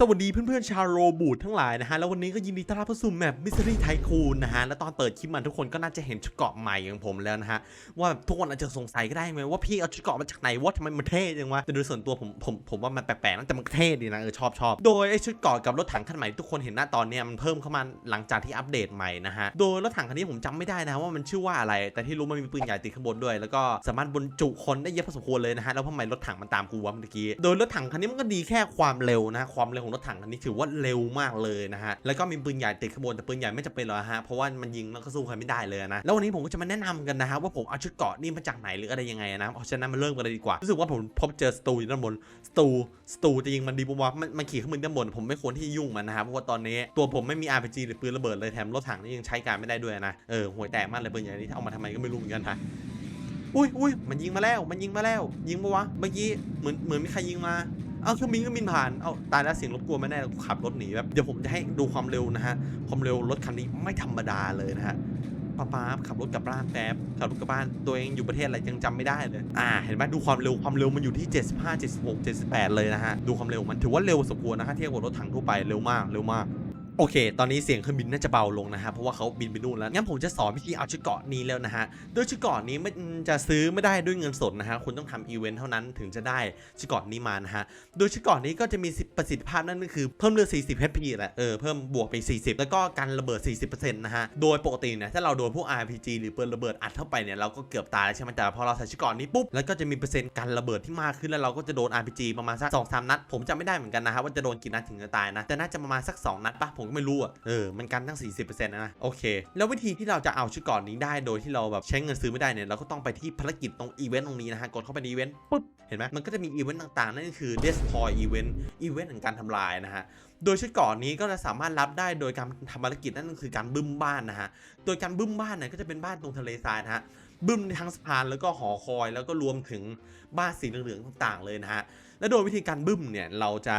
สวัสดีเพื่อนๆชาวโรบูททั้งหลายนะฮะ แล้ววันนี้ก็ยินดีต้อนรับเข้าสู่แมปมิสซิรี่ไทคูนนะฮะ แล้วตอนเปิดคลิปมาทุกคนก็น่าจะเห็นชุดเกราะใหม่ของผมแล้วนะฮะ ว่าทุกคนอาจจะสงสัยก็ได้ไหมว่าพี่เอาชุดเกราะมาจากไหนวะทำไมมันเท่จังวะแต่โดยส่วนตัวผมผมผมว่ามันแปลกๆนะแต่มันเท่ดีนะเออชอบชอบโดยไอชุดเกราะกับรถถังคันใหม่ทุกคนเห็นหน้าตอนเนี้ยมันเพิ่มเข้ามาหลังจากที่อัปเดตใหม่นะฮะโดยรถถังคันนี้ผมจำไม่ได้นะว่ามันชื่อว่าอะไร แต่ที่รู้มันมีปืนใหญ่ติดข้างบนด้วย แล้วก็สามารถบรรจุคนได้เยอะพอสมควรเลยนะฮะแล้วทำไมรถถังมันตามกูวะเมื่อกี้โดยรถถังคันนี้มันก็ดีแค่ความเร็วนะความเร็วของรถถังคันนี้ถือว่าเร็วมากเลยนะฮะ แล้วก็มีปืนใหญ่ติดข้างบนแต่ปืนใหญ่ไม่จำเป็นหรอกฮะ เพราะว่ามันยิงแล้วก็สู้ใครไม่ได้เลยนะ แล้ววันนี้ผมก็จะมาแนะนำกันนะฮะว่าผมเอาชุดเกาะนี่มาจากไหนหรืออะไรยังไงนะเพราะฉะนั้นมาเริ่มกันเลยดีกว่า รู้สึกว่าผมพบเจอสตูอยู่ด้านบน สตู สตูจะยิงมันดีปะวะมันมันขี่ขึ้นมือด้านบน ผมไม่ควรที่จะยุ่งมันนะครับเพราะว่าตอนนี้ตัวผมไม่มี RPG หรือปืนระเบิดเลยแถมรถถังนี่ยังใช้การไม่ได้ด้วยนะ เออห่วยแตกมากเลยปืนใหญ่นี่เอามาทำไมก็ไม่รู้เหมือนกันฮะอุ้ยอุ้ยมันยิงมาแล้ว มันยิงมาแล้ว ยิงปะวะ เมื่อกี้เหมือนเหมือนมีใครยิงมา เอาเครื่องบินก็บินผ่าน เอาตายแล้วเสียงรบกวนไม่แน่ขับรถหนีแบบ เดี๋ยวผมจะให้ดูความเร็วนะฮะ ความเร็วรถคันนี้ไม่ธรรมดาเลยนะฮะป้าป้าขับรถกลับบ้านแป๊บขับรถกลับบ้านตัวเองอยู่ประเทศอะไรยังจำไม่ได้เลย อ่า เห็นไหมดูความเร็วความเร็วมันอยู่ที่ 75 76 78 เลยนะฮะ ดูความเร็วมันถือว่าเร็วสมควรนะฮะเทียบกับรถถังทั่วไปเร็วมากเร็วมาก โอเค ตอนนี้เสียงเครื่องบินน่าจะเบาลงนะฮะ เพราะว่าเขาบินไปนู่นแล้ว งั้นผมจะสอนวิธีเอาชุดเกาะนี้แล้วนะฮะ โดยชุดเกาะนี้มันจะซื้อไม่ได้ด้วยเงินสดนะฮะ คุณต้องทำอีเวนต์เท่านั้นถึงจะได้ชุดเกาะนี้มานะฮะ โดยชุดเกาะนี้ก็จะมีประสิทธิภาพนั่นก็คือเพิ่มเลือด 40 HP แหละ เออ เพิ่มบวกไป 40 แล้วก็การระเบิด 40%นะฮะ โดยปกติเนี่ยถ้าเราโดนพวก RPG หรือปืนระเบิดอัดเข้าไปเนี่ยเราก็เกือบตายแล้วใช่ไหมแต่พอเราใส่ชุดเกาะนี้ปุ๊บ แล้วก็จะมีเปอร์เซ็นต์การระเบิดที่มากขึ้นแล้วเราก็จะโดน RPG ประมาณสัก2 3นัด ผมจำไม่ได้เหมือนกันนะฮะว่าจะโดนกี่นัดถึงจะตายนะแต่น่าจะประมาณสัก2นัดปะผมก็ไม่รู้อะเออมันกันตั้ง 40%นะนะโอเค แล้ววิธีที่เราจะเอาชุดเกราะนี้ได้โดยที่เราแบบใช้เงินซื้อไม่ได้เนี่ยเราก็ต้องไปที่ภารกิจตรงอีเวนต์ตรงนี้นะฮะกดเข้าไปในอีเวนต์ปุ๊บเห็นไหมมันก็จะมีอีเวนต์ต่างๆ นั่นก็คือ destroy event อีเวนต์แห่งการทำลายนะฮะโดยชุดเกราะนี้ก็จะสามารถรับได้โดยการทำภารกิจนั่นก็คือการบึ้มบ้านนะฮะโดยการบึ้มบ้านเนี่ยก็จะเป็นบ้านตรงทะเลทรายนะฮะบึ้มทั้งสะพานแล้วก็หอคอย แล้วก็รวมถึงบ้านสีเหลืองๆต่างๆเลยนะฮะและโดยวิธีการบึ้มเนี่ยเราจะ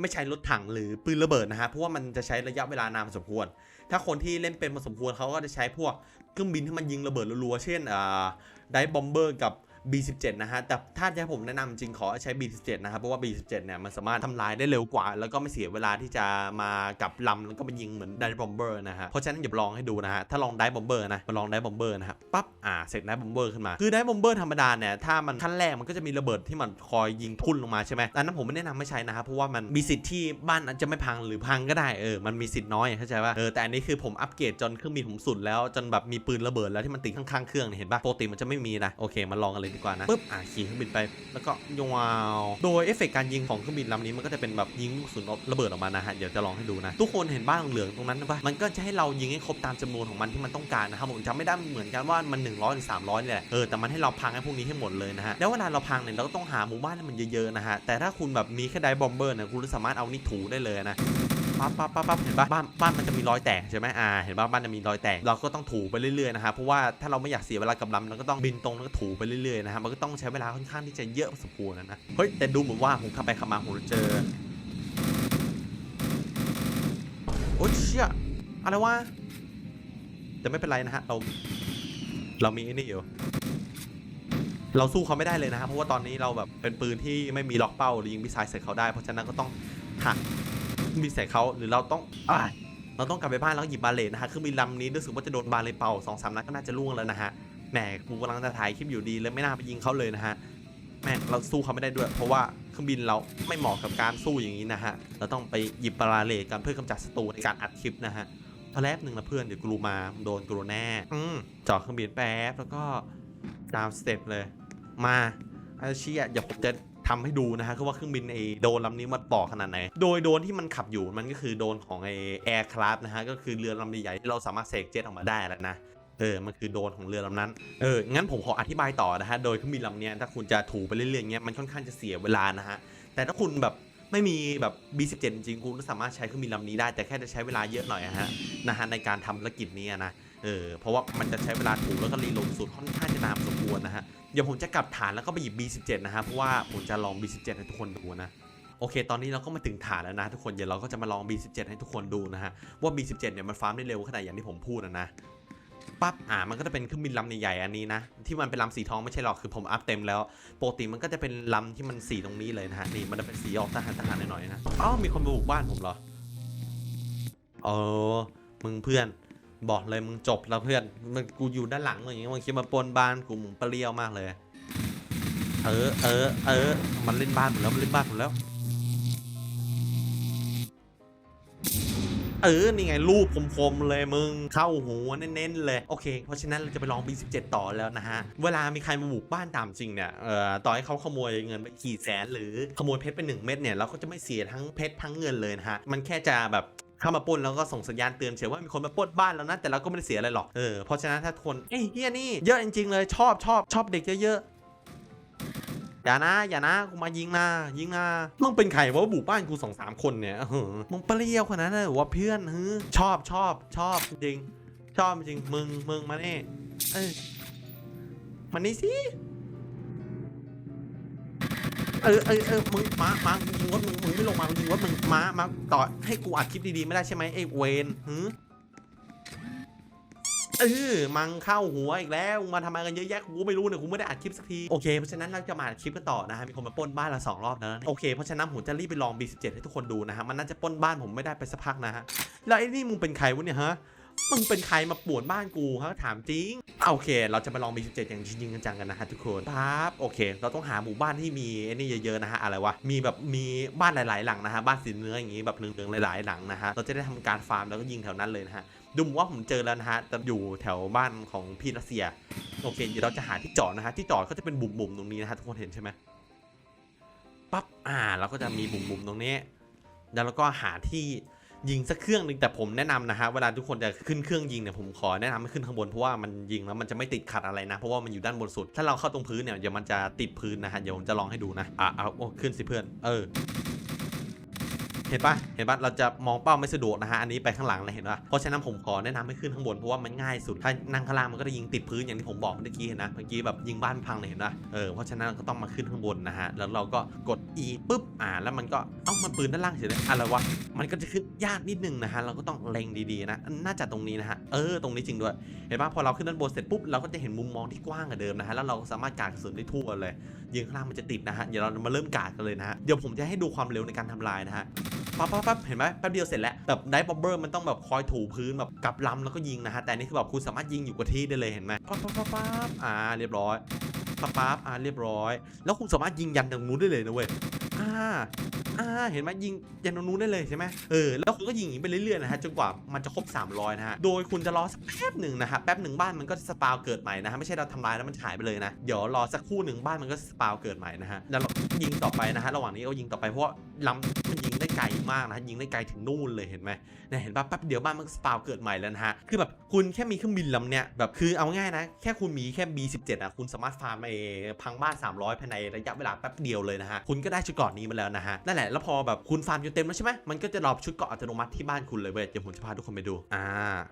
ไม่ใช้รถถังหรือปืนระเบิดนะฮะเพราะว่ามันจะใช้ระยะเวลานานพอสมควร ถ้าคนที่เล่นเป็นพอสมควรเขาก็จะใช้พวกเครื่องบินที่มันยิงระเบิดรัวๆเช่นอ่าไดบอมเบอร์กับ B17 นะฮะแต่ถ้าจะผมแนะนำจริงขอใช้ B17 นะครับเพราะว่า B17 เนี่ยมันสามารถทำลายได้เร็วกว่า แล้วก็ไม่เสียเวลาที่จะมากับลำแล้วก็ไปยิงเหมือนไดบอมเบอร์นะฮะเพราะฉะนั้นอย่าลองให้ดูนะฮะถ้าลองไดบอมเบอร์นะมาลองไดบอมเบอร์นะครับปั๊บอ่าเสร็จไดบอมเบอร์ขึ้นมาคือไดบอมเบอร์ธรรมดาเนี่ยถ้ามันขั้นแรกมันก็จะมีระเบิดที่มันคอยยิงทุ่นลงมาใช่ไหมอันนั้นผมไม่แนะนำไม่ใช้นะครับเพราะว่ามันมีสิทธิ์ที่บ้านจะไม่พังหรือพังก็ได้เออมันมีสิทธิ์น้อยเข้าใจป่ะเออแต่อันนี้คือผมอัปเกรดจนเครื่องบินผมสุดแล้วจนแบบมีปืนระเบิดแล้วที่มันติดข้างๆเครื่องเห็นป่ะปกติมันจะไม่มีนะโอเคมาลองกันเลยดีกว่านะปึ๊บอ่าขี่เครื่องบินไป แล้วก็ยาวโดยเอฟเฟกต์การยิงของเครื่องบินลำนี้มันก็จะเป็นแบบยิงลูกกระสุนระเบิดออกมานะฮะเดี๋ยวจะลองให้ดูนะ ทุกคนเห็นบ้านเหลืองๆตรงนั้นปะมันก็จะให้เรายิงให้ครบตามจำนวนของมันที่มันต้องการนะครับผมจำไม่ได้เหมือนกันว่ามัน100หรือ300นี่แหละเออแต่มันให้เราพังให้พวกนี้ให้หมดเลยนะฮะแล้วเวลาเราพังเนี่ยเราก็ต้องหาหมู่บ้านให้มันเยอะๆนะฮะแต่ถ้าคุณแบบมีแค่ไดบอมเบอร์เนี่ยคุณสามารถเอานี่ถูได้เลยนะ ปั๊บปั๊บปั๊บปั๊บเห็นปะบ้านบ้านมันจะมีรอยแตกใช่ไหมอ่าเห็นปะบ้านจะมีรอยแตกเราก็ต้องถูไปเรื่อยๆนะฮะเพราะว่าถ้าเราไม่อยากเสียเวลากับลำเราก็ต้องบินตรงแล้วก็ถูไปเรื่อยๆนะฮะมันก็ต้องใช้เวลาค่อนข้างที่จะเยอะพอสมควรนะนะเฮ้ยแต่ดูเหมือนว่าผมขับไปขับมาผมเจอโอ้ยเชี่ยอะไรวะแต่ไม่เป็นไรนะฮะเราเรามีไอ้นี่อยู่เราสู้เขาไม่ได้เลยนะครับเพราะว่าตอนนี้เราแบบเป็นปืนที่ไม่มีล็อกเป้าหรือยิงมิสไซล์ใส่เขาได้ เพราะฉะนั้นก็ต้องหัก มีใส่เขาหรือเราต้องอ่าเราต้องกลับไปบ้านแล้วหยิบบาเลตนะฮะเครื่องบินลำนี้รู้สึกว่าจะโดนบาเลตเป่าสองสามนัดก็น่าจะล่วงแล้วนะฮะแหมกูกำลังจะถ่ายคลิปอยู่ดีเลยไม่น่าไปยิงเขาเลยนะฮะแม่งเราสู้เขาไม่ได้ด้วย เพราะว่าเครื่องบินเราไม่เหมาะกับการสู้อย่างนี้นะฮะเราต้องไปหยิบบาเลตกันเพื่อกำจัดศัตรูในการอัดคลิปนะฮะพอแป๊บหนึ่งนะเพื่อนเดี๋ยวกูรูมาโดนกูรูแน่อืมจอดเครื่องบินแป๊บแล้วก็ตามสเต็ปเลย มาอาเชียอย่าผมจะ ทำให้ดูนะฮะคือว่าเครื่องบินไอโดนลำนี้มันปอขนาดไหน โดยโดนที่มันขับอยู่มันก็คือโดนของไอแอร์คราฟนะฮะก็คือเรือลำใหญ่ที่เราสามารถเสกเจ็ตออกมาได้แล้วนะเออ มันคือโดนของเรือลำนั้น เออ งั้นผมขออธิบายต่อนะฮะ โดยเครื่องบินลำนี้ถ้าคุณจะถูไปเรื่อยๆเงี้ย มันค่อนข้างจะเสียเวลานะฮะ แต่ถ้าคุณแบบไม่มีแบบ B17 จริงๆ คุณก็สามารถใช้เครื่องบินลำนี้ได้ แต่แค่จะใช้เวลาเยอะหน่อยะฮะ นะฮะ ในการทำภารกิจนี้นะ เออเพราะว่ามันจะใช้เวลาถูแล้วก็รีโหลดสูตรค่อนข้างจะนานสมควรนะฮะเดี๋ยวผมจะกลับฐานแล้วก็ไปหยิบ B17 นะฮะเพราะว่าผมจะลอง B17 ให้ทุกคนดูนะโอเค ตอนนี้เราก็มาถึงฐานแล้วนะทุกคน เดี๋ยวเราก็จะมาลอง B17 ให้ทุกคนดูนะฮะ ว่า B17 เนี่ยมันฟาร์มได้เร็วขนาดอย่างที่ผมพูดนะนะ ปั๊บ อ่า มันก็จะเป็นเครื่องบินลำใหญ่ๆอันนี้นะ ที่มันเป็นลำสีทองไม่ใช่หรอก คือผมอัพเต็มแล้ว ปกติมันก็จะเป็นลำที่มันสีตรงนี้เลยนะฮะ นี่มันจะเป็นสีออกทหารทหารหน่อยๆนะ อ้าวมีคนมาบุกบ้านผมเหรอ เออ มึงเพื่อน บอกเลยมึงจบแล้วเพื่อนมึงกูอยู่ด้านหลังอย่างเงี้ยมึงคิดมาปนบ้านกูมึงเปรี้ยวมากเลย เออเออเออมันเล่นบ้านผมแล้วมันเล่นบ้านผมแล้ว เออนี่ไงรูปคมๆเลยมึงเข้าหัวเน้นๆเลยโอเค เพราะฉะนั้นเราจะไปลอง B17 ต่อแล้วนะฮะ เวลามีใครมาบุกบ้านตามจริงเนี่ยเอ่อต่อให้เขาขโมยเงินไปกี่แสนหรือขโมยเพชรไปหนึ่งเม็ดเนี่ยเราก็จะไม่เสียทั้งเพชรทั้งเงินเลยนะฮะมันแค่จะแบบ เข้ามาป้นแล้วก็ส่งสัญญาณเตือนเฉยว่ามีคนมาป้นบ้านแล้วนะแต่เราก็ไม่ได้เสียอะไรหรอกเออเพราะฉะนั้นถ้าคนเอ้ยเฮียนี่เยอะจริงๆเลยชอบชอบชอบเด็กเยอะๆอย่านะอย่านะกูมายิงนะยิงนะมึงเป็นใครวะบุกบ้านกูสองสามคนเนี่ยเออมึงเปรี้ยวขนาดนั้นเลยเหรอวะเพื่อนเฮึชอบชอบชอบจริงชอบจริงมึงมึงมาเน่เอ้ยมันนี่สิ เออเออเออมึงมามามึงยิงว่ามึงมึงไม่ลงมามึงยิงว่ามึงมามาต่อให้กูอัดคลิปดีๆไม่ได้ใช่ไหมไอ้เวนฮึเออมังเข้าหัวอีกแล้วมาทำอะไรกันเยอะแยะกูไม่รู้เนี่ยกูไม่ได้อัดคลิปสักทีโอเคเพราะฉะนั้นเราจะมาอัดคลิปกันต่อนะฮะมีคนมาป้นบ้านเราสองรอบแล้วนะโอเคเพราะฉะนั้นผมจะรีบไปลอง B17 ให้ทุกคนดูนะฮะมันน่าจะป้นบ้านผมไม่ได้ไปสักพักนะฮะแล้วไอ้นี่มึงเป็นใครวะเนี่ยฮะ มึงเป็นใครมาปวนบ้านกูฮะถามจริงโอเค เราจะมาลอง B17 อย่างจริงๆจังกันนะฮะทุกคนปั๊บโอเค เราต้องหาหมู่บ้านที่มีไอ้นี่เยอะๆนะฮะอะไรวะมีแบบมีบ้านหลายๆหลังนะฮะบ้านสีเนื้ออย่างงี้แบบเหลืองๆหลายๆหลังนะฮะเราจะได้ทำการฟาร์มแล้วก็ยิงแถวนั้นเลยนะฮะดูมือนว่าผมเจอแล้วนะฮะแต่อยู่แถวบ้านของพี่รัสเซียโอเคเดี๋ยวเราจะหาที่จอดนะฮะที่จอดก็จะเป็นบุ่มๆตรงนี้นะฮะทุกคนเห็นใช่ไหมปั๊บอ่าเราก็จะมีบุ่มๆตรงนี้ แล้วเราก็หาที่ ยิงสักเครื่องหนึ่งแต่ผมแนะนำนะฮะเวลาทุกคนจะขึ้นเครื่องยิงเนี่ยผมขอแนะนำให้ขึ้นข้างบนเพราะว่ามันยิงแล้วมันจะไม่ติดขัดอะไรนะ เพราะว่ามันอยู่ด้านบนสุด ถ้าเราเข้าตรงพื้นเนี่ยเดี๋ยวมันจะติดพื้นนะฮะเดี๋ยวผมจะลองให้ดูนะอะเอาโอ้ขึ้นสิเพื่อนเออ เห็นปะเห็นปะเราจะมองเป้าไม่สะดวกนะฮะ อันนี้ไปข้างหลังเลยเห็นปะเพราะฉะนั้นผมขอแนะนำให้ขึ้นข้างบนเพราะว่ามันง่ายสุด ถ้านั่งข้างล่างมันก็จะยิงติดพื้นอย่างที่ผมบอกเมื่อกี้เห็นนะ เมื่อกี้แบบยิงบ้านพังเลยเห็นปะเออ เพราะฉะนั้นก็ต้องมาขึ้นข้างบนนะฮะ แล้วเราก็กด E ปุ๊บ อ่า แล้วมันก็ เอ้า มันปืนด้านล่างเฉยเลยอะไรวะ มันก็จะขึ้นยากนิดนึงนะฮะ เราก็ต้องเล็งดีๆนะ น่าจะตรงนี้นะฮะ เออ ตรงนี้จริงด้วย เห็นปะพอเราขึ้นด้านบนเสร็จปุ๊บ เราก็จะเห็นมุมมองที่กว้างกว่าเดิมนะฮะ แล้วเราสามารถกาดกระสุนได้ทั่วเลยยิงข้างล่างมันจะติดนะฮะ เดี๋ยวเรามาเริ่มกาดกันเลยนะฮะ เดี๋ยวผมจะให้ดูความเร็วในการทำลายนะฮะ ปั๊บปั๊บปั๊บเห็นไหมแป๊บเดียวเสร็จแล้วแบบไดบอมเบอร์มันต้องแบบคอยถูพื้นแบบกลับลำแล้วก็ยิงนะฮะแต่นี่คือแบบคุณสามารถยิงอยู่กับที่ได้เลยเห็นไหมปั๊บปั๊บปั๊บปั๊บอ่าเรียบร้อยปั๊บปั๊บอ่าเรียบร้อย แล้วคุณสามารถยิงยันตรงนู้นได้เลยนะเว้ยอ่าอ่าเห็นไหมยิงยันตรงนู้นได้เลยใช่ไหมเออแล้วคุณก็ยิงอย่างไปเรื่อยๆนะฮะจนกว่ามันจะครบ 300 นะฮะโดยคุณจะรอสักแป๊บหนึ่งนะฮะแป๊บหนึ่งบ้านมันก็จะสปาวเกิดใหม่นะฮะไม่ใช่เราทำลายแล้วมันหายไปเลยนะเดี๋ยวรอสักครู่หนึ่งบ้านมันก็สปาวเกิดใหม่นะฮะแล้วยิงต่อไปนะฮะระหว่างนี้เรายิงต่อไปเพราะลำมันยิงได้ไกลมากนะยิงได้ไกลถึงนู่นเลยเห็นไหมเนี่ยเห็นป่ะแป๊บเดียวบ้านมันสปาวเกิดใหม่แล้วนะฮะคือแบบคุณแค่มีเครื่องบินลำเนี้ยแบบคือเอาง่ายนะแค่คุณมีแค่ B17 อะคุณสามารถฟาร์มไอ้พังบ้าน 300ภายในระยะเวลาแป๊บเดียวเลยนะฮะคุณก็ได้ชุดเกาะนี้มาแล้วนะฮะนั่นแหละแล้วพอแบบคุณฟาร์มจนเต็มแล้วใช่ไหมมันก็จะดรอปชุดเกาะอัตโนมัติที่บ้านคุณเลยเว้ยเดี๋ยวผมจะพาทุกคนไปดูอ่า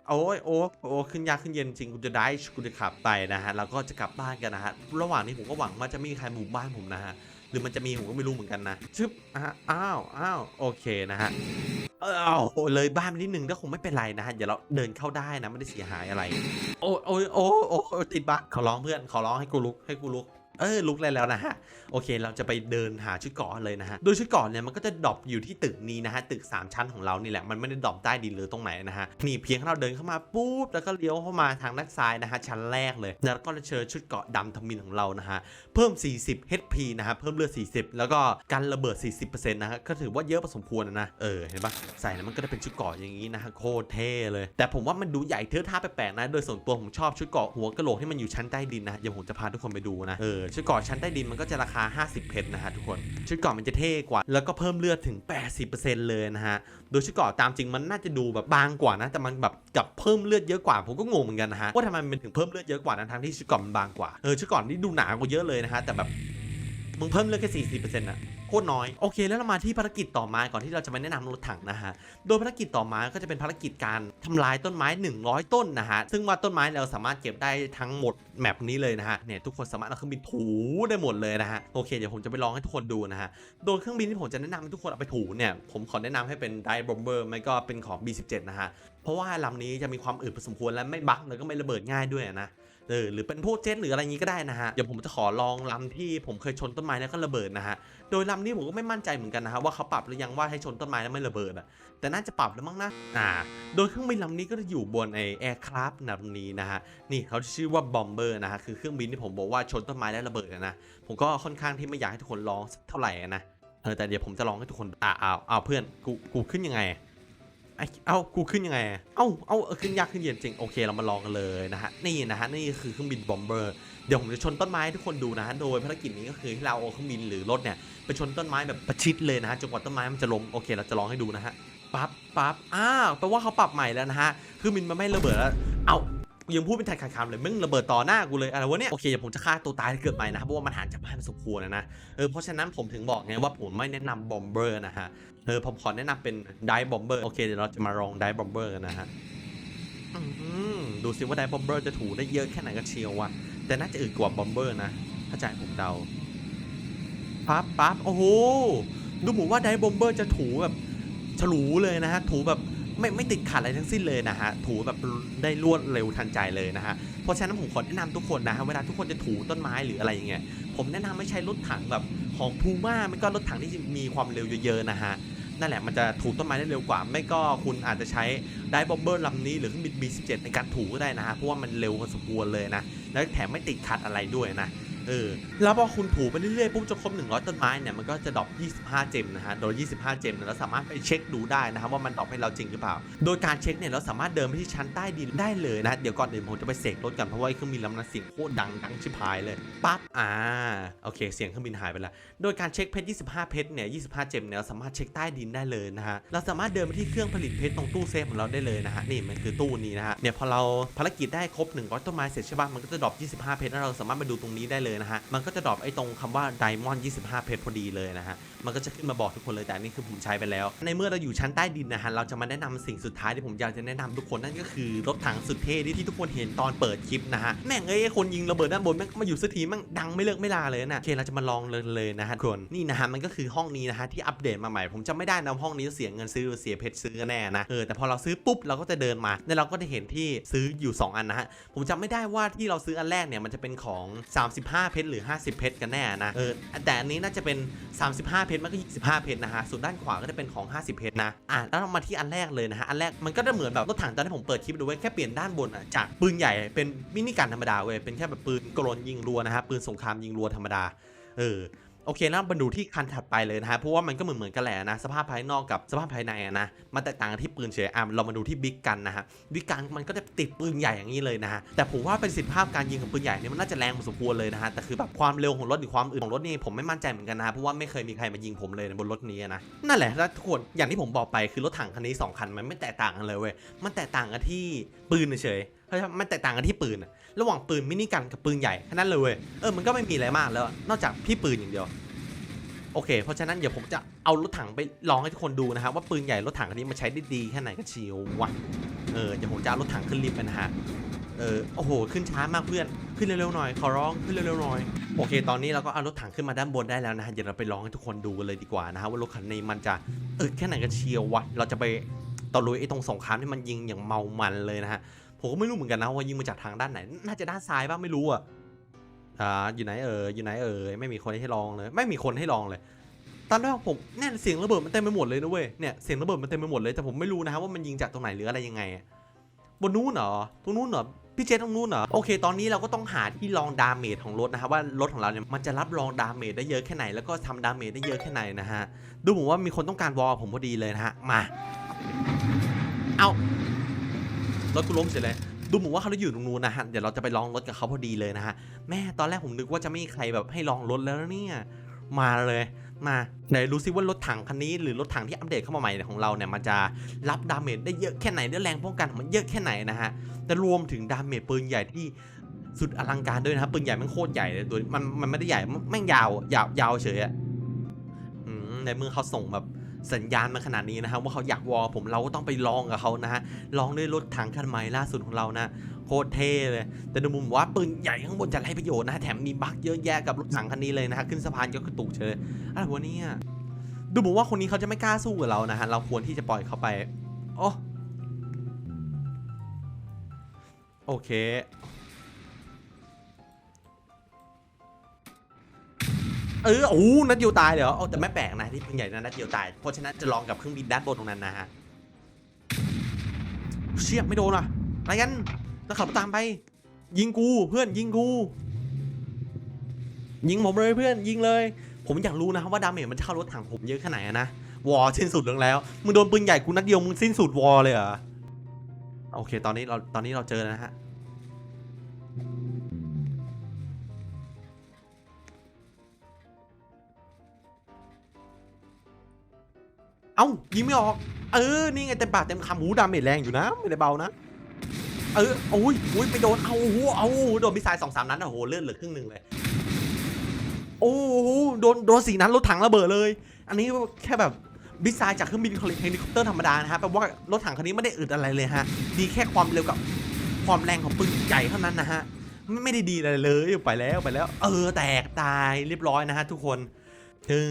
โอ้ยโอ้โอ้ขึ้นยากขึ้นเย็นจริงคุณจะได้คุณจะขับไปนะฮะแล้วก็จะกลับบ้านกันนะฮะระหว่างนี้ผมก็หวังว่าจะไม่มีใครบุกบ้านผมนะฮะหรือมันจะมีผมก็ไม่รู้เหมือนกันนะชึบอ้าวอ้าวโอเคนะฮะเออเอาเลยบ้านนิดนึงก็คงไม่เป็นไรนะฮะเดี๋ยวเราเดินเข้าได้นะไม่ได้เสียหายอะไร โอ้ยโอ้ยโอ้ยโอ้ยติดบั๊กขอร้องเพื่อนขอร้องให้กูลุกให้กูลุก เออลุกเลยแล้วนะฮะโอเค เราจะไปเดินหาชุดเกาะเลยนะฮะโดยชุดเกาะเนี่ยมันก็จะดรอปอยู่ที่ตึกนี้นะฮะตึก 3 ชั้นของเรานี่แหละมันไม่ได้ดรอปใต้ดินหรือตรงไหนนะฮะนี่เพียงแค่เราเดินเข้ามาปุ๊บแล้วก็เลี้ยวเข้ามาทางด้านซ้ายนะฮะชั้นแรกเลยแล้วก็จะเจอชุดเกาะดำทมินของเรานะฮะเพิ่ม 40 HP นะฮะเพิ่มเลือด 40 แล้วก็กันระเบิด 40%นะฮะก็ถือว่าเยอะพอสมควรนะเออเห็นปะใส่แล้วมันก็จะเป็นชุดเกาะอย่างนี้นะฮะโคตรเท่เลย แต่ผมว่ามันดูใหญ่เทอะท่าแปลกๆนะ โดยส่วนตัวผมชอบชุดเกาะหัวกะโหลกที่มันอยู่ชั้นใต้ดินนะเดี๋ยวผมจะพาทุกคนไปดูนะเออชุดเกราะชั้นใต้ดินมันก็จะราคา 50 เพชรนะฮะทุกคน ชุดเกราะมันจะเท่กว่า แล้วก็เพิ่มเลือดถึง 80%เลยนะฮะ โดยชุดเกราะตามจริงมันน่าจะดูแบบบางกว่านะ แต่มันแบบกับเพิ่มเลือดเยอะกว่า ผมก็งงเหมือนกันนะฮะ ว่าทำไมมันถึงเพิ่มเลือดเยอะกว่าทั้งที่ชุดเกราะมันบางกว่า เออชุดเกราะนี่ดูหนากว่าเยอะเลยนะฮะ แต่แบบ มึงเพิ่มเลือดแค่สี่สิบเปอร์เซ็นต์อะโคตรน้อย โอเคแล้วเรามาที่ภารกิจต่อมาก่อนที่เราจะมาแนะนำรถถังนะฮะ โดยภารกิจต่อมาก็จะเป็นภารกิจการทำลายต้นไม้ 100 ต้นนะฮะ ซึ่งว่าต้นไม้เราสามารถเก็บได้ทั้งหมดแมปนี้เลยนะฮะ เนี่ยทุกคนสามารถเอาเครื่องบินถูได้หมดเลยนะฮะ โอเคเดี๋ยวผมจะไปลองให้ทุกคนดูนะฮะ โดยเครื่องบินที่ผมจะแนะนำให้ทุกคนเอาไปถูเนี่ย ผมขอแนะนำให้เป็นไดบอมเบอร์ไม่ก็เป็นของ B17 นะฮะ เพราะว่าลำนี้จะมีความอึดพอสมควรและไม่บั๊กแล้วก็ไม่ระเบิดง่ายด้วยนะ เออหรือเป็นพวกเจ็ตหรืออะไรงี้ก็ได้นะฮะเดี๋ยวผมจะขอลองลำที่ผมเคยชนต้นไม้แล้วก็ระเบิดนะฮะโดยลำนี้ผมก็ไม่มั่นใจเหมือนกันนะฮะว่าเขาปรับหรือยังว่าให้ชนต้นไม้แล้วไม่ระเบิดอะแต่น่าจะปรับแล้วมั้งนะอ่า โดยเครื่องบินลำนี้ก็จะอยู่บนไอแอร์คราฟลำนี้นะฮะนี่เขาชื่อว่าบอมเบอร์นะฮะคือเครื่องบินที่ผมบอกว่าชนต้นไม้แล้วระเบิดนะผมก็ค่อนข้างที่ไม่อยากให้ทุกคนลองเท่าไหร่นะเออแต่เดี๋ยวผมจะลองให้ทุกคนอ่าเอาเอาเพื่อนกูกูขึ้นยังไง ไอ้เอ้ากูขึ้นยังไง เอ้า เอ้าขึ้นยากขึ้นเย็นจริง โอเค เรามาลองกันเลยนะฮะ นี่นะฮะ นี่คือเครื่องบินบอมเบอร์ เดี๋ยวผมจะชนต้นไม้ให้ทุกคนดูนะฮะ โดยภารกิจนี้ก็คือให้เราเอาเครื่องบินหรือรถเนี่ยไปชนต้นไม้แบบประชิดเลยนะฮะ จนกว่าต้นไม้มันจะล้ม โอเค เราจะลองให้ดูนะฮะ ปั๊บ ปั๊บ อ้าว แปลว่าเขาปรับใหม่แล้วนะฮะ เครื่องบินมันไม่ระเบิดแล้ว เอ้า ยังพูดเป็นไทยขาดคำเลยมึงระเบิดต่อหน้ากูเลยอะไรวะเนี่ยโอเคเดี๋ยวผมจะฆ่าตัวตายเกิดใหม่นะครับเพราะว่ามันหารจากบ้านสมควรนะนะเออเพราะฉะนั้นผมถึงบอกไงว่าผมไม่แนะนำบอมเบอร์นะฮะเออผมขอแนะนำเป็นไดบอมเบอร์โอเคเดี๋ยวเราจะมาลองไดบอมเบอร์กันนะฮะอืมดูซิว่าไดบอมเบอร์จะถูได้เยอะแค่ไหนกันเชียววะแต่น่าจะอึดกว่าบอมเบอร์นะถ้าใจผมเดาปั๊บปั๊บโอ้โหดูเหมือนว่าไดบอมเบอร์จะถูแบบฉลูเลยนะฮะถูแบบ ไม่ไม่ติดขัดอะไรทั้งสิ้นเลยนะฮะถูแบบได้รวดเร็วทันใจเลยนะฮะเพราะฉะนั้นผมขอแนะนำทุกคนนะฮะเวลาทุกคนจะถูต้นไม้หรืออะไรอย่างเงี้ยผมแนะนำไม่ใช้รถถังแบบของพูม่าไม่ก็รถถังที่มีความเร็วเยอะๆนะฮะนั่นแหละมันจะถูต้นไม้ได้เร็วกว่า ไม่ก็คุณอาจจะใช้ไดบอมเบอร์ลำนี้หรือเครื่องบิน B17 ในการถูก็ได้นะฮะเพราะว่ามันเร็วพอสมควรเลยนะแล้วแถมไม่ติดขัดอะไรด้วยนะ เออ แล้วพอคุณถูไปเรื่อยๆปุ๊บจนครบ100 ต้นไม้เนี่ยมันก็จะดรอป25 เจมนะฮะ โดย 25 เจมเนี่ยเราสามารถไปเช็คดูได้นะครับว่ามันดรอปให้เราจริงหรือเปล่า โดยการเช็คเนี่ยเราสามารถเดินไปที่ชั้นใต้ดินได้เลยนะ เดี๋ยวก่อนอื่นผมจะไปเสกรถกันเพราะว่าเครื่องบินลำนั้นเสียงโคตรดังดังชิบหายเลย ปั๊บ อ่า โอเค เสียงเครื่องบินหายไปล้วโดยการเช็คเพชร 25 เพชรเนี่ย 25 เจมเนี่ยเราสามารถเช็คใต้ดินได้เลยนะฮะ เราสามารถเดินไปที่เครื่องผลิตเพชรตรงตู้เซฟของเราได้เลยนะฮะ นี่มันคือตู้นี้นะฮะ เนี่ยพอเราภารกิจได้ครบ 100 ต้นไม้เสร็จใช่ป่ะ มันก็จะดรอป25 เพชรแล้วเราสามารถมาดูตรงนี้ได้เลยนะฮะ มันก็จะดรอปไอ้ตรงคำว่า Diamond 25 เพชรพอดีเลยนะฮะ มันก็จะขึ้นมาบอกทุกคนเลยแต่นี่คือผมใช้ไปแล้ว ในเมื่อเราอยู่ชั้นใต้ดินนะฮะ เราจะมาแนะนำสิ่งสุดท้ายที่ผมอยากจะแนะนำทุกคนนั่นก็คือรถถังสุดเท่ที่ทุกคนเห็นตอนเปิดคลิปนะฮะ แม่งเอ้ยคนยิงระเบิดด้านบนแม่งมาอยู่สักทีแม่งดังไม่เลิกไม่ลาเลยนะโอเคเราจะมาลองเลยเลยนะฮะทุกคนนี่นะฮะมันก็คือห้องนี้นะฮะที่อัปเดตมาใหม่ ผมจำไม่ได้นะว่าห้องนี้เสียเงินซื้อหรือเสียเพชรซื้อแน่นะเออแต่พอเราซื้อปุ๊บเราก็จะเดินมาแล้วเราก็จะเห็นที่ซื้ออยู่ 2 อันนะฮะผมจำไม่ได้ว่าที่เราซื้ออันแรกเนี่ยมันจะเป็นของ 35เพชรหรือ 50 เพชรกันแน่นะเออแต่อันนี้น่าจะเป็น 35 เพชรมันก็25 เพชรนะฮะส่วนด้านขวาก็จะเป็นของ 50 เพชรนะอะแล้วเรามาที่อันแรกเลยนะฮะอันแรกมันก็จะเหมือนแบบรถถังตอนที่ผมเปิดคลิปดูไว้แค่เปลี่ยนด้านบนอะจากปืนใหญ่เป็นมินิกันธรรมดาเว้ยเป็นแค่แบบปืนกลนยิงรัวนะฮะปืนสงครามยิงรัวธรรมดาเออ โอเคแล้วมาดูที่คันถัดไปเลยนะฮะเพราะว่ามันก็เหมือนเหมือนกันแหละนะสภาพภายนอกกับสภาพภายในอะนะมันแตกต่างกันที่ปืนเฉยอะเรามาดูที่บิ๊กกันนะฮะบิ๊กกันมันก็จะติดปืนใหญ่อย่างนี้เลยนะฮะแต่ผมว่าเประสิทธิภาพการยิงของปืนใหญ่เนี่ยมันน่าจะแรงพอสมควรเลยนะฮะแต่คือแบบความเร็วของรถหรือความอึดของรถนี่ผมไม่มั่นใจเหมือนกันนะฮะเพราะว่าไม่เคยมีใครมายิงผมเลยบนรถนี้นะนั่นแหละแล้วทุกคนอย่างที่ผมบอกไปคือรถถังคันนี้สองคันมันไม่แตกต่างกันเลยเว้ยมันแตกต่างกันที่ปืนเฉยเพราะมันแตกต่างกันที่ปืนอะ ระหว่างปืนมินิกันกับปืนใหญ่แค่นั้นเลยเว้ยเออมันก็ไม่มีอะไรมากแล้ว นอกจากพี่ปืนอย่างเดียว โอเค เพราะฉะนั้นเดี๋ยวผมจะเอารถถังไปลองให้ทุกคนดูนะครับว่าปืนใหญ่รถถังคันนี้มันใช้ได้ดีแค่ไหนกันเชียววะเออเดี๋ยวผมจะเอารถถังขึ้นลิฟต์นะฮะเออโอ้โห ขึ้นช้ามากเพื่อน ขึ้นเร็วๆหน่อย ขอร้อง ขึ้นเร็วๆหน่อย โอเค ตอนนี้เราก็เอารถถังขึ้นมาด้านบนได้แล้วนะฮะ เดี๋ยวเราไปลองให้ทุกคนดูกันเลยดีกว่านะฮะว่ารถคันนี้มันจะเอึดแค่ไหนกันเชียววะ เราจะไปตะลุยไอ้ตรงสงครามที่มันยิงอย่างเมามันเลยนะฮะ ผมก็ไม่รู้เหมือนกันนะว่ายิงมาจากทางด้านไหน น่าจะด้านซ้ายบ้างไม่รู้อะอ่าอยู่ไหนเอ่ยอยู่ไหนเอ่ยไม่มีคนให้ลองเลย ไม่มีคนให้ลองเลยตอนแรกผมเนี่ยเสียงระเบิดมันเต็มไปหมดเลยนะเว้ยเนี่ยเสียงระเบิดมันเต็มไปหมดเลยแต่ผมไม่รู้นะว่ามันยิงจากตรงไหนหรืออะไรยังไงบนนู้นเหรอตรงนู้นเหรอพี่เจตรงนู้นเหรอโอเค ตอนนี้เราก็ต้องหาที่รองดาเมจของรถนะครับว่ารถของเราเนี่ยมันจะรับรองดาเมจได้เยอะแค่ไหนแล้วก็ทำดาเมจได้เยอะแค่ไหนนะฮะดูผมว่ามีคนต้องการวอลผมพอดีเลยนะฮะมาเอา รถกูล้มเสร็จเลยดูเหมือนว่าเขาจะอยู่ตรงนู้นนะฮะ เดี๋ยวเราจะไปลองรถกับเขาพอดีเลยนะฮะ แม่ตอนแรกผมนึกว่าจะไม่มีใครแบบให้ลองรถแล้วนะเนี่ย มาเลยมาไหนดูซิว่ารถถังคันนี้หรือรถถังที่อัปเดตเข้ามาใหม่ของเราเนี่ยมันจะรับดาเมจได้เยอะแค่ไหนได้แรงป้องกันของมันเยอะแค่ไหนนะฮะ แต่รวมถึงดาเมจปืนใหญ่ที่สุดอลังการด้วยนะครับปืนใหญ่มันโคตรใหญ่เลยตัวมันมันไม่ได้ใหญ่แม่งยาวยาวยาวเฉยอะในเมื่อเขาส่งแบบ สัญญาณมาขนาดนี้นะครับว่าเขาอยากวอลผมเราก็ต้องไปลองกับเขานะฮะลองด้วยรถถังคันใหม่ล่าสุดของเรานะโคตรเท่เลย แต่ในมุมว่าปืนใหญ่ข้างบนจะไรประโยชน์นะแถมมีบั๊กเยอะแยะกับรถถังคันนี้เลยนะฮะขึ้นสะพานก็กระตุกเฉยอะไรวะเนี่ยดูเหมือนว่าคนนี้เขาจะไม่กล้าสู้กับเรานะฮะเราควรที่จะปล่อยเขาไปโอ้โอเค เออโอ้นัดเดียวตายเลยเหรอเอาแต่ไม่แปลกนะที่ปืนใหญ่นะนัดเดียวตาย เพราะฉะนั้นจะลองกับเครื่องบินด้านบนตรงนั้นนะฮะ เชี่ยไม่โดนอะอะไรกันแล้วขับตามไป ยิงกูเพื่อนยิงกู ยิงผมเลยเพื่อนยิงเลย ผมอยากรู้นะว่าดาเมจมันจะเข้ารถถังผมเยอะแค่ไหนนะวอสิ้นสุดลงแล้วมึงโดนปืนใหญ่กูนัดเดียวมึงสิ้นสุดวอเลยเหรอโอเค ตอนนี้เราตอนนี้เราเจอแล้วนะฮะ เอ้ายิงไม่ออก เออ นี่ไงเต็มปากเต็มคำหูดาเมจแรงอยู่นะ ไม่ได้เบานะ เออโอ้ยโอ้ยไปโดน เอาโอ้เอาโดนมิสไซล์สองสามนัดอะโอ้โห เลือดเหลือครึ่งหนึ่งเลย โอ้โห โดน โดนสี่นัดรถถังระเบิดเลย อันนี้แค่แบบมิสไซล์จากเครื่องบินเฮลิคอปเตอร์ธรรมดานะฮะแปลว่ารถถังคันนี้ไม่ได้อึดอะไรเลยฮะ ดีแค่ความเร็วกับความแรงของปืนใหญ่เท่านั้นนะฮะ ไม่ไม่ได้ดีอะไรเลย ไปแล้วไปแล้ว เออ แตกตายเรียบร้อยนะฮะทุกคนคือ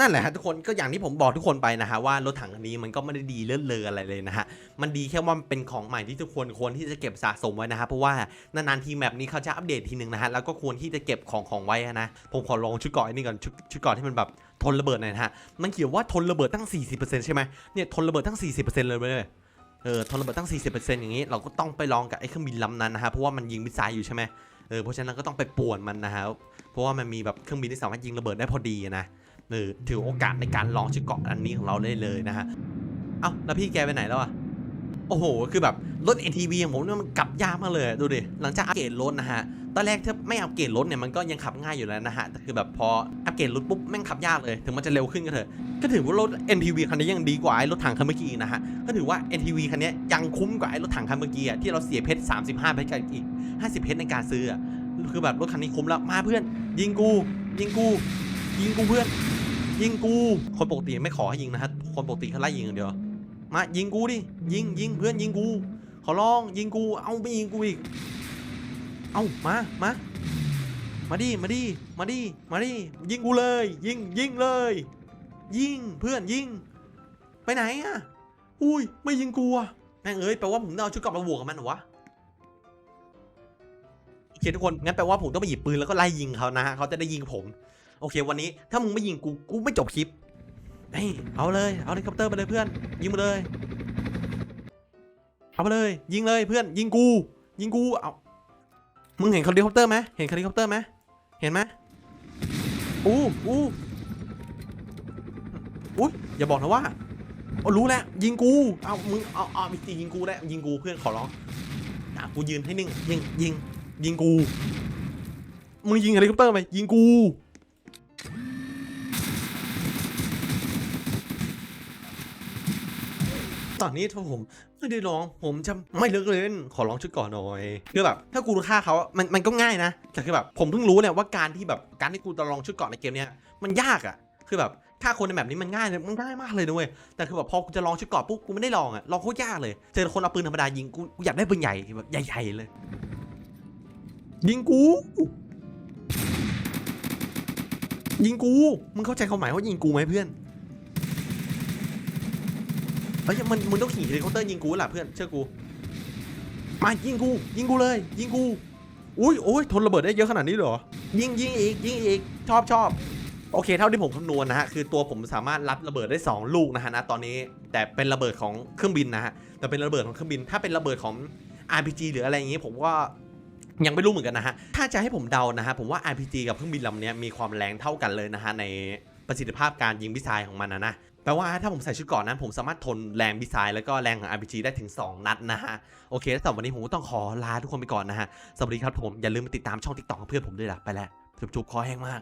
นั่นแหละฮะทุกคนก็อย่างที่ผมบอกทุกคนไปนะฮะว่ารถถังคันนี้มันก็ไม่ได้ดีเลิศเลออะไรเลยนะฮะมันดีแค่ว่ามันเป็นของใหม่ที่ทุกคนควรที่จะเก็บสะสมไว้นะฮะเพราะว่านานๆทีแมปนี้เขาจะอัปเดตทีหนึ่งนะฮะแล้วก็ควรที่จะเก็บของของไว้นะผมขอลองชุดเกาะอ้นี่ก่อนชุดชุดเกาะที่มันแบบทนระเบิดหน่อยนะฮะมันเขียนว่าทนระเบิดตั้ง 40%ใช่ไหมเนี่ยทนระเบิดตั้ง 40%เลยเว้ยเออทนระเบิดตั้ง 40%อย่างนี้เราก็ต้องไปลองกับไอ้เครื่องบินลำนั้นนะฮะเพราะว่ามันยิงมิสไซล์อยู่ใช่ไหมเออเพราะฉะนั้นก็ต้องไปป่วนมันนะฮะเพราะว่ามันมีแบบเครื่องบินที่สามารถยิงระเบิดได้พอดีนะ เออถือโอกาสในการลองชุดเกาะอันนี้ของเราได้เลยนะฮะ เอ้าแล้วพี่แกไปไหนแล้วอะโอ้โห คือแบบรถ ATV ของผมเนี่ยมันกลับยากมากเลย ดูดิ หลังจากอัปเกรดรถนะฮะ ตอนแรกถ้าไม่อัปเกรดรถเนี่ยมันก็ยังขับง่ายอยู่แล้วนะฮะ แต่คือแบบพออัปเกรดรถปุ๊บแม่งขับยากเลย ถึงมันจะเร็วขึ้นก็เถอะ ก็ถือว่ารถ NTV คันนี้ยังดีกว่าไอ้รถถังคันเมื่อกี้นะฮะ ก็ถือว่า NTV คันนี้ยังคุ้มกว่าไอ้รถถังคันเมื่อกี้อะที่เราเสียเพชร35เพชรกันอีก 50 เพชรในการซื้ออะคือแบบรถคันนี้คุ้มแล้ว มาเพื่อน ยิงกู ยิงกู ยิงกูเพื่อน ยิงกู คนปกติไม่ขอให้ยิงนะฮะ คนปกติเขาไล่ยิงอย่างเดียว มายิงกูดิ ยิงยิงเพื่อนยิงกู ขอร้องยิงกู เอาไม่ยิงกูอีก เอามา มา มาดิ มาดิ มาดิ มาดิ ยิงกูเลย ยิงยิงเลย ยิงเพื่อนยิง ไปไหนอะอุ้ยไม่ยิงกูอะแม่งเอ้ยแปลว่าผมต้องเอาชุดกราะมาบวกกับมันเหรอวะโอเคทุกคนงั้นแปลว่าผมต้องไปหยิบปืนแล้วก็ไล่ยิงเขานะฮะเขาจะได้ยิงผม โอเควันนี้ถ้ามึงไม่ยิงกูกูไม่จบคลิปเฮ้ยเอาเลยเอาเฮลิคอปเตอร์ไปเลยเพื่อน ยิงมาเลยเอาไปเลย ยิงเลยเพื่อนยิงกู ยิงกูเอามึงเห็นเฮลิคอปเตอร์ไหมเห็นเฮลิคอปเตอร์ไหมเห็นไหมอู้อู้อุ้ยอย่าบอกนะว่าโอ้รู้แล้วยิงกูเอามึงเอาเอามีตียิงกูแล้วยิงกูเพื่อนขอร้องอะกูยืนให้นิ่งยิงยิงยิงกูมึงยิงเฮลิคอปเตอร์ไหมยิงกู อนนี้ถ้าผมไม่ได้ลองผมจะไม่เลิกเล่นขอลองชุดก่อนหน่อยคือแบบถ้ากูฆ่าเขาอะมันมันก็ง่ายนะแต่คือแบบผมเพิ่งรู้เนี่ยว่าการที่แบบการที่กูจะลองชุดเก่อนในเกมเนี้ยมันยากอะคือแบบฆ่าคนในแบบนี้มันง่ายเลยมันง่ายมากเลยนะเว้ยแต่คือแบบพอกูจะลองชุดเก่อนปุ๊บกูไม่ได้ลองอะลองโคตรยากเลยเจอคนเอาปืนธรรมดายิงกูกูอยากได้ปืนใหญ่แบบใหญ่ๆเลย ยิงกูยิงกู มึงเข้าใจความหมายว่ายิงกูไหมเพื่อน เฮ้ยมันมึงต้องขี่เฮลิคอปเตอร์ยิงกูแหละเพื่อนเชื่อกู มายิงกู ยิงกูเลย ยิงกู อุ้ยโอ้ยทนระเบิดได้เยอะขนาดนี้เหรอ ยิงยิงอีกยิงอีกชอบชอบโอเคเท่าที่ผมคำนวณนะฮะคือตัวผมสามารถรับระเบิดได้ 2 ลูกนะฮะนะตอนนี้แต่เป็นระเบิดของเครื่องบินนะฮะแต่เป็นระเบิดของเครื่องบิน ถ้าเป็นระเบิดของ RPG หรืออะไรอย่างงี้ผมว่ายังไม่รู้เหมือนกันนะฮะถ้าจะให้ผมเดานะฮะผมว่า RPG กับเครื่องบินลำนี้มีความแรงเท่ากันเลยนะฮะในประสิทธิภาพการยิงมิสไซล์ของมันนะนะ แปลว่าถ้าผมใส่ชุดก่อนนั้นผมสามารถทนแรงมิสไซล์แล้วก็แรงของ RPG ได้ถึง 2 นัดนะฮะ โอเคแล้วสำหรับวันนี้ผมก็ต้องขอลาทุกคนไปก่อนนะฮะ สวัสดีครับผม อย่าลืมติดตามช่องติ๊กต็อกของเพื่อนผมด้วยล่ะ ไปแล้วจุบๆคอแห้งมาก